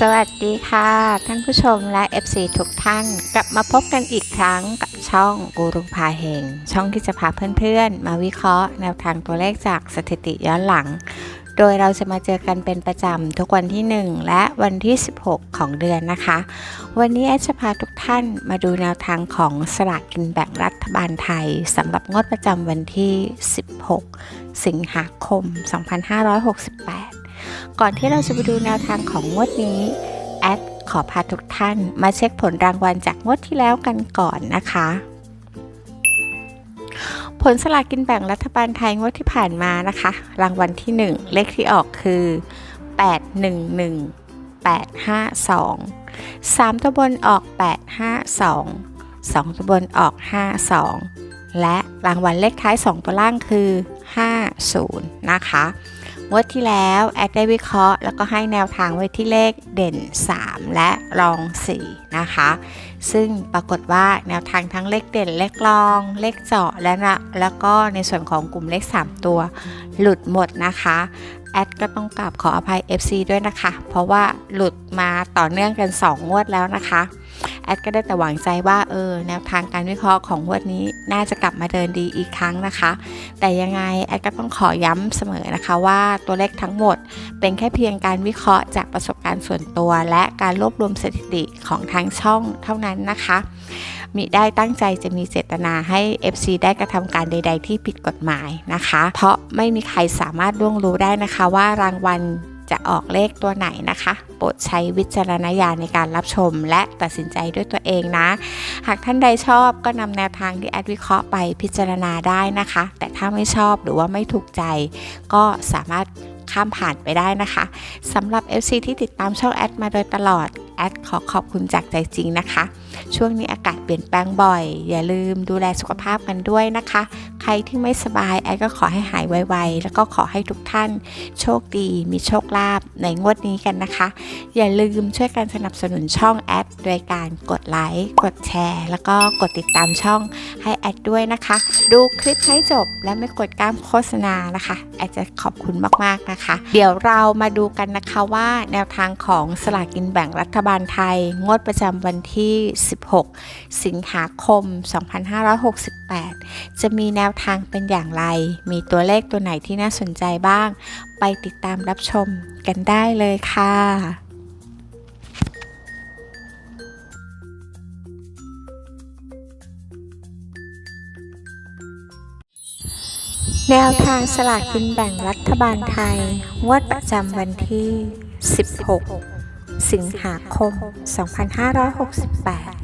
สวัสดีค่ะ ท่านผู้ชมและ FC ทุกท่าน กลับมาพบกันอีกครั้งกับช่องกูรูพาเฮงช่องที่จะพาเพื่อนๆ มาวิเคราะห์แนวทางตัวเลขจากสถิติย้อนหลัง โดยเราจะมาเจอกันเป็นประจำทุกวันที่ 1 และวันที่ 16 ของเดือนนะคะ วันนี้แอจะพาทุกท่านมาดูแนวทางของสลากกินแบ่งรัฐบาลไทยสำหรับงวดประจำวันที่ 16 สิงหาคม 2568 ก่อนที่เราจะไปดูแนวทางของงวดนี้แอดขอพาทุกท่านมาเช็คผลรางวัลจากงวดที่แล้วกันก่อนนะคะ ผลสลากกินแบ่งรัฐบาลไทยงวดที่ผ่านมานะคะ รางวัลที่ 1 เลขที่ออกคือ 811 852 3 ตัวบนออก 852 2 ตัวบนออก 52 และรางวัลเลขท้าย 2 ตัวล่างคือ 50 นะคะ งวดที่แล้วแอดได้วิเคราะห์ แล้วก็ให้แนวทางไว้ที่เลขเด่น 3 และรอง 4 นะคะ ซึ่งปรากฏว่าแนวทางทั้งเลขเด่น เลขรอง เลขเจาะและนะแล้วก็ในส่วนของกลุ่มเลข 3 ตัว หลุดหมดนะคะแอดก็ต้องกราบขออภัย FC ด้วยนะคะ เพราะว่าหลุดมาต่อเนื่องกัน 2 งวดแล้วนะคะ แอดก็ได้แต่หวังใจว่าเออแนวทางการวิเคราะห์ของวดนี้น่าจะกลับมาเดินดีอีกครั้งนะคะ แต่ยังไงแอดก็ต้องขอย้ำเสมอนะคะว่าตัวเลขทั้งหมดเป็นแค่เพียงการวิเคราะห์จากประสบการณ์ส่วนตัว และการรวบรวมสถิติของทางช่องเท่านั้นนะคะมิได้ตั้งใจจะมีเจตนาให้ FC ได้กระทำการใด ๆ ที่ผิดกฎหมายนะคะ เพราะไม่มีใครสามารถล่วงรู้ได้นะคะว่ารางวัล จะออกเลขตัวไหนนะคะ โปรดใช้วิจารณญาณในการรับชม และตัดสินใจด้วยตัวเองนะ หากท่านใดชอบก็นำแนวทางที่แอดวิเคราะห์ไปพิจารณาได้นะคะ แต่ถ้าไม่ชอบหรือว่าไม่ถูกใจ ก็สามารถข้ามผ่านไปได้นะคะสำหรับ FC ที่ติดตามช่องแอดมาโดยตลอด แอดขอขอบคุณจากใจจริงนะคะ ช่วงนี้อากาศเปลี่ยนแปลงบ่อย อย่าลืมดูแลสุขภาพกันด้วยนะคะ ใครที่ไม่สบายแอดก็ขอให้หายไวๆ แล้วก็ขอให้ทุกท่าน โชคดี มีโชคลาภในงวดนี้กันนะคะ อย่าลืมช่วยกันสนับสนุนช่องแอดโดยการกดไลค์ กดแชร์ แล้วก็กดติดตามช่องให้แอดด้วยนะคะ ดูคลิปให้จบและไม่กดกล้ามโฆษณานะคะแอดจะขอบคุณมากๆนะคะ เดี๋ยวเรามาดูกันนะคะว่าแนวทางของสลากกินแบ่งรัฐบาลไทย งวดประจำวันที่ 16 สิงหาคม 2568 จะมีแนวทางเป็นอย่างไร มีตัวเลขตัวไหนที่น่าสนใจบ้าง ไปติดตามรับชมกันได้เลยค่ะแนวทางสลากกินแบ่งรัฐบาลไทย งวดประจำวันที่ 16 สิงหาคม 2568